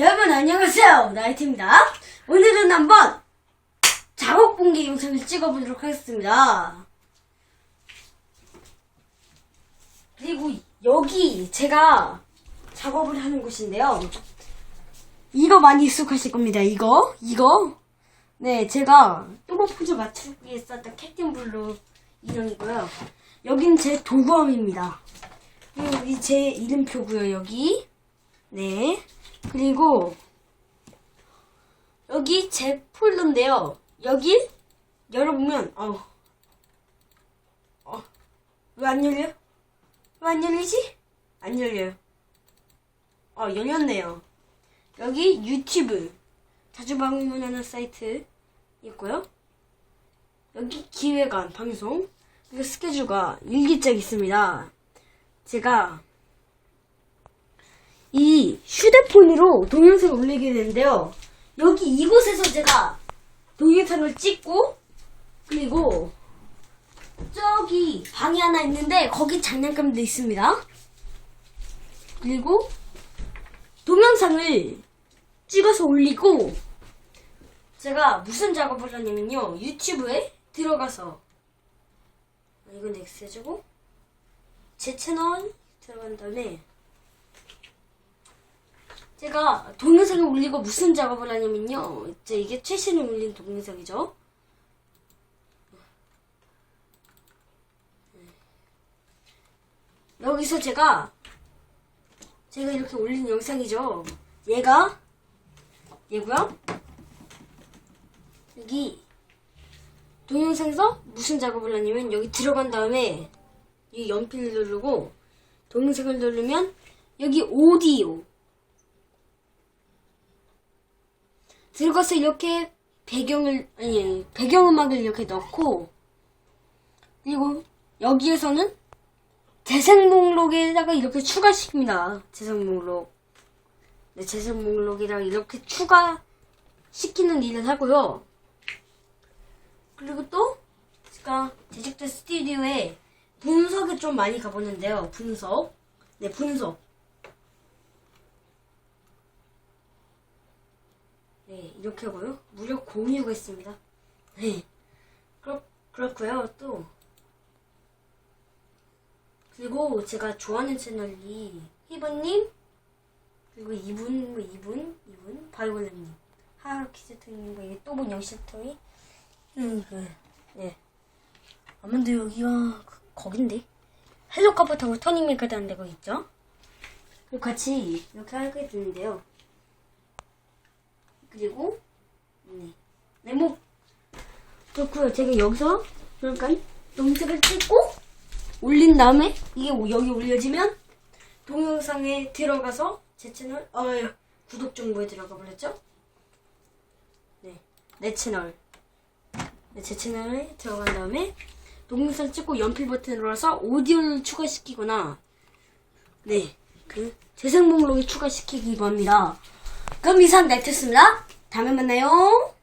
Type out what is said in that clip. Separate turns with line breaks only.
여러분 안녕하세요. 나이트입니다. 오늘은 한번 작업 공개 영상을 찍어보도록 하겠습니다. 그리고 여기 제가 작업을 하는 곳인데요. 이거 많이 익숙하실 겁니다. 이거 이거. 네 제가 뚜버 포즈 맞추기에 썼던 캡틴 블루 인형이고요. 여긴 제 도구함입니다. 그리고 여기 제 이름표고요 여기. 네. 그리고 여기 제 폴더인데요. 여기 열어보면 어. 어. 왜 안 열려? 왜 안 열리지? 안 열려요. 어, 열렸네요. 여기 유튜브 자주 방문하는 사이트 있고요. 여기 기획안 방송 그리고 스케줄과 일기장 있습니다. 제가 이 휴대폰으로 동영상을 올리게 되는데요. 여기 이곳에서 제가 동영상을 찍고 그리고 저기 방이 하나 있는데 거기 장난감도 있습니다. 그리고 동영상을 찍어서 올리고 제가 무슨 작업을 하냐면요. 유튜브에 들어가서 아, 이건 X해주고 제 채널 들어간 다음에 제가 동영상을 올리고 무슨 작업을 하냐면요. 이제 이게 최신에 올린 동영상이죠. 여기서 제가 제가 이렇게 올린 영상이죠. 얘가 얘고요. 여기 동영상에서 무슨 작업을 하냐면 여기 들어간 다음에 이 연필 누르고 동영상을 누르면 여기 오디오 들어가서 이렇게 배경을 아니, 아니 배경음악을 이렇게 넣고 그리고 여기에서는 재생 목록에다가 이렇게 추가시킵니다. 재생 목록. 네, 재생 목록이랑 이렇게 추가시키는 일을 하고요. 그리고 또 제가 제작자 스튜디오에 분석에 좀 많이 가보는데요. 분석. 네, 분석. 네, 이렇게 하고요. 무료 공유가 있습니다. 네. 그렇, 그렇고요 또. 그리고 제가 좋아하는 채널이 희번님, 그리고 이분, 뭐 이분, 이분, 바이올렛님, 이게 또본 영시토이, 음, 그, 네. 아무도 여기가 그- 거긴데. 헬로 카프타고 터닝메이커라는 데가 있죠? 그리고 같이 이렇게 하게 되는데요. 그리고 네. 네모 그렇고요. 제가 여기서 잠깐 영상을 찍고 올린 다음에 이게 여기 올려지면 동영상에 들어가서 제 채널 어 구독 정보에 들어가 버렸죠? 네. 내 채널. 네, 제 채널에 들어간 다음에 동영상 찍고 연필 버튼을 눌러서 오디오를 추가시키거나 네. 그 재생 목록에 추가시키기도 합니다. 그럼 이상 네트였습니다. 다음에 만나요.